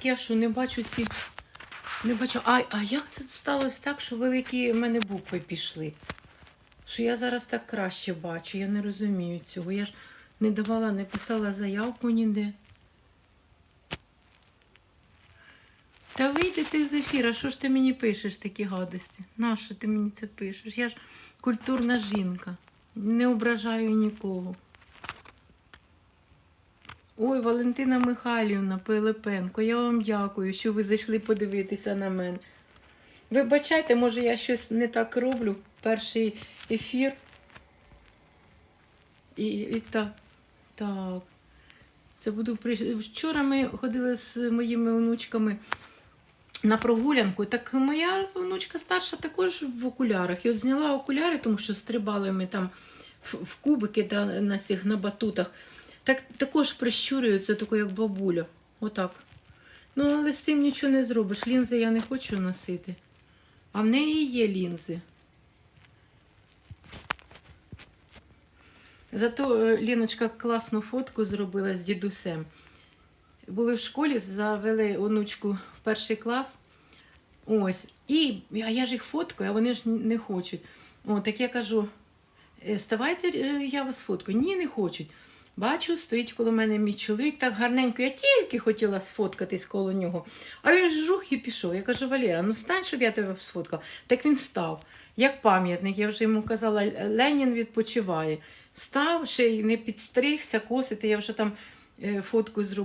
Так я що, не бачу ці. Не бачу. А, а як це сталося так, що великі в мене букви пішли? Що я зараз так краще бачу, я не розумію цього. Я ж не давала, не писала заявку ніде. Та вийди ти з ефіра, що ж ти мені пишеш такі гадості? Нащо ти мені це пишеш? Я ж культурна жінка. Не ображаю нікого. Ой, Валентина Михайлівна Пилипенко, я вам дякую, що ви зайшли подивитися на мене. Вибачайте, може, я щось не так роблю. Перший ефір. І, і так. Так. Це буду. Вчора ми ходили з моїми онучками на прогулянку. Так моя онучка старша також в окулярах. І от зняла окуляри, тому що стрибали ми там в, в кубики та на цих на батутах. Так також прищурюється, тако як бабуля. Отак. Ну, але з цим нічого не зробиш. Лінзи я не хочу носити. А в неї є лінзи. Зато е, Ліночка класну фотку зробила з дідусем. Були в школі, завели онучку в перший клас. Ось. І а я ж їх фоткаю, а вони ж не хочуть. О, так я кажу: «Е, ставайте, е, я вас фоткаю. Ні, не хочуть. Бачу, стоїть коло мене мій чоловік, так гарненько, я тільки хотіла сфоткатись коло нього. А він жух і пішов. Я кажу, Валера, ну встань, щоб я тебе сфоткала. Так він став, як пам'ятник. Я вже йому казала, Ленін відпочиває. Став, ще й не підстригся, косити, я вже там е, фотку зробила.